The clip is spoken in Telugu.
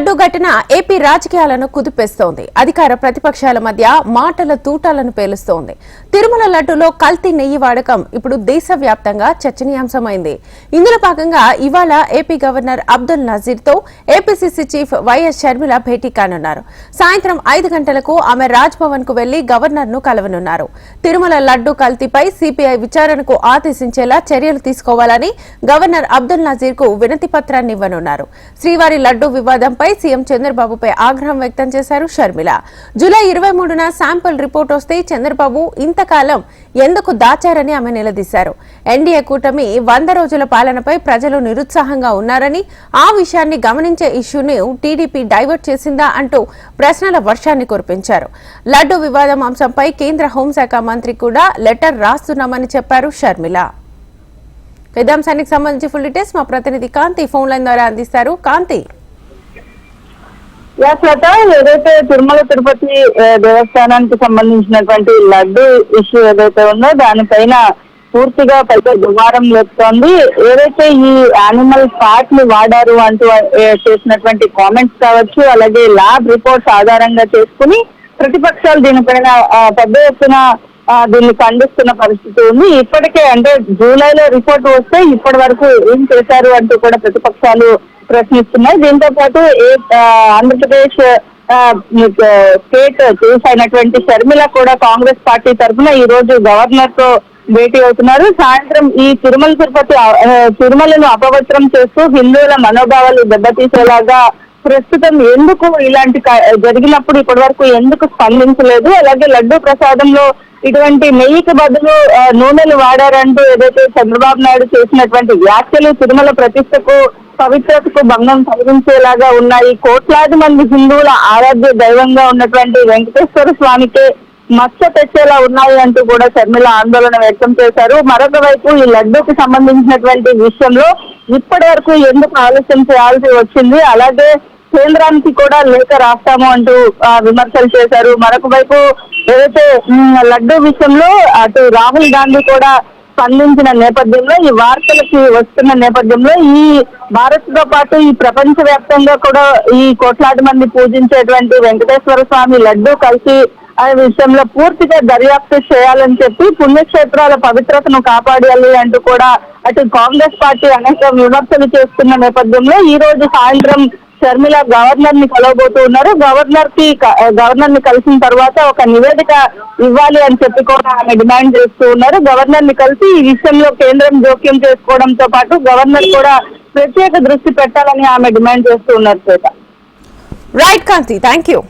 లడ్డు ఘటన ఏపీ రాజకీయాలను కుదిపేస్తోంది. అధికార ప్రతిపక్షాల మధ్య మాటల తూటాలను పేలుస్తోంది. తిరుమల లడ్డులో కల్తీ నెయ్యి వాడకం ఇప్పుడు దేశవ్యాప్తంగా చర్చనీయాంశమైంది. ఇందులో భాగంగా ఇవాళ ఏపీ గవర్నర్ అబ్దుల్ నజీర్తో ఏపీసీసీ చీఫ్ వైఎస్ షర్మిల భేటీ కానున్నారు. సాయంత్రం ఐదు గంటలకు ఆమె రాజ్ భవన్కు వెళ్ళి గవర్నర్ను కలవనున్నారు. తిరుమల లడ్డు కల్తీపై సిపిఐ విచారణకు ఆదేశించేలా చర్యలు తీసుకోవాలని గవర్నర్ అబ్దుల్ నజీర్కు వినతి పత్రాన్ని ఇవ్వనున్నారు. శ్రీవారి లడ్డు వివాదంపై సీఎం చంద్రబాబుపై ఆగ్రహం వ్యక్తం చేశారు షర్మిల. జూలై ఇరవై మూడున శాంపుల్ రిపోర్ట్ వస్తే చంద్రబాబు ఇంతకాలం ఎందుకు దాచారని ఆమె నిలదీశారు. ఎన్డీఏ కూటమి వంద రోజుల పాలనపై ప్రజలు నిరుత్సాహంగా ఉన్నారని ఆ విషయాన్ని గమనించే ఇష్యూని టీడీపీ డైవర్ట్ చేసిందా అంటూ ప్రశ్నల వర్షాన్ని కురిపించారు. లడ్డు వివాదం అంశంపై కేంద్ర హోంశాఖ మంత్రి కూడా లెటర్ రాస్తున్నామని చెప్పారు షర్మిల. ఇదే సంబంధించి ఫుల్ డీటెయిల్స్ మా ప్రతినిధి కాంతి ఫోన్ లైన్ ద్వారా అందిస్తారు. కాంతి. యా శ్వేత ఏదైతే తిరుమల తిరుపతి దేవస్థానానికి సంబంధించినటువంటి లడ్డు ఇష్యూ ఏదైతే ఉందో దానిపైన పూర్తిగా పెద్ద దుమారం లేపుతోంది. ఏదైతే ఈ యానిమల్ ఫ్యాట్ని వాడారు అంటూ చేసినటువంటి కామెంట్స్ కావచ్చు అలాగే ల్యాబ్ రిపోర్ట్స్ ఆధారంగా చేసుకుని ప్రతిపక్షాలు దీనిపైన పెద్ద ఎత్తున దీన్ని ఖండిస్తున్న పరిస్థితి ఉంది. ఇప్పటికే అంటే జూలైలో రిపోర్ట్ వస్తే ఇప్పటి వరకు ఏం చేశారు అంటూ కూడా ప్రతిపక్షాలు ప్రశ్నిస్తున్నాయి. దీంతో పాటు ఏ- ఆంధ్రప్రదేశ్ స్టేట్ చీఫ్ అయినటువంటి షర్మిల కూడా కాంగ్రెస్ పార్టీ తరఫున ఈ రోజు గవర్నర్తో భేటీ అవుతున్నారు. సాయంత్రం ఈ తిరుమల తిరుపతి తిరుమలను అపవిత్రం చేస్తూ హిందువుల మనోభావాలు దెబ్బతీసేలాగా ప్రస్తుతం ఎందుకు ఇలాంటి జరిగినప్పుడు ఇప్పటి వరకు ఎందుకు స్పందించలేదు? అలాగే లడ్డు ప్రసాదంలో ఇటువంటి నెయ్యికి బదులు నూనెలు వాడారంటూ ఏదైతే చంద్రబాబు నాయుడు చేసినటువంటి వ్యాఖ్యలు తిరుమల ప్రతిష్టకు పవిత్రతకు భంగం కలిగించేలాగా ఉన్నాయి. కోట్లాది మంది హిందువుల ఆరాధ్య దైవంగా ఉన్నటువంటి వెంకటేశ్వర స్వామికే మచ్చ తెచ్చేలా ఉన్నాయి అంటూ కూడా షర్మిల ఆందోళన వ్యక్తం చేశారు. మరొక వైపు ఈ లడ్డూకి సంబంధించినటువంటి విషయంలో ఇప్పటి వరకు ఎందుకు ఆలస్యం చేయాల్సి వచ్చింది? అలాగే కేంద్రానికి కూడా లేఖ రాస్తాము అంటూ విమర్శలు చేశారు. మరొక వైపు ఏదైతే లడ్డూ విషయంలో అటు రాహుల్ గాంధీ కూడా స్పందించిన నేపథ్యంలో ఈ వార్తలకి వస్తున్న నేపథ్యంలో ఈ భారత్తో పాటు ఈ ప్రపంచ వ్యాప్తంగా కూడా ఈ కోట్లాది మంది పూజించేటువంటి వెంకటేశ్వర స్వామి లడ్డూ కలిసి ఆ విషయంలో పూర్తిగా దర్యాప్తు చేయాలని చెప్పి పుణ్యక్షేత్రాల పవిత్రతను కాపాడాలి అంటూ కూడా అటు కాంగ్రెస్ పార్టీ అనేక విమర్శలు చేస్తున్న నేపథ్యంలో ఈ రోజు సాయంత్రం షర్మిల గవర్నర్ని కలవబోతూ ఉన్నారు. గవర్నర్కి గవర్నర్ని కలిసిన తర్వాత ఒక నివేదిక ఇవ్వాలి అని చెప్పి కూడా ఆమె డిమాండ్ చేస్తూ ఉన్నారు. గవర్నర్ని కలిసి ఈ విషయంలో కేంద్రం జోక్యం చేసుకోవడంతో పాటు గవర్నర్ కూడా ప్రత్యేక దృష్టి పెట్టాలని ఆమె డిమాండ్ చేస్తూ ఉన్నారు Shweta. Right Kanti thank you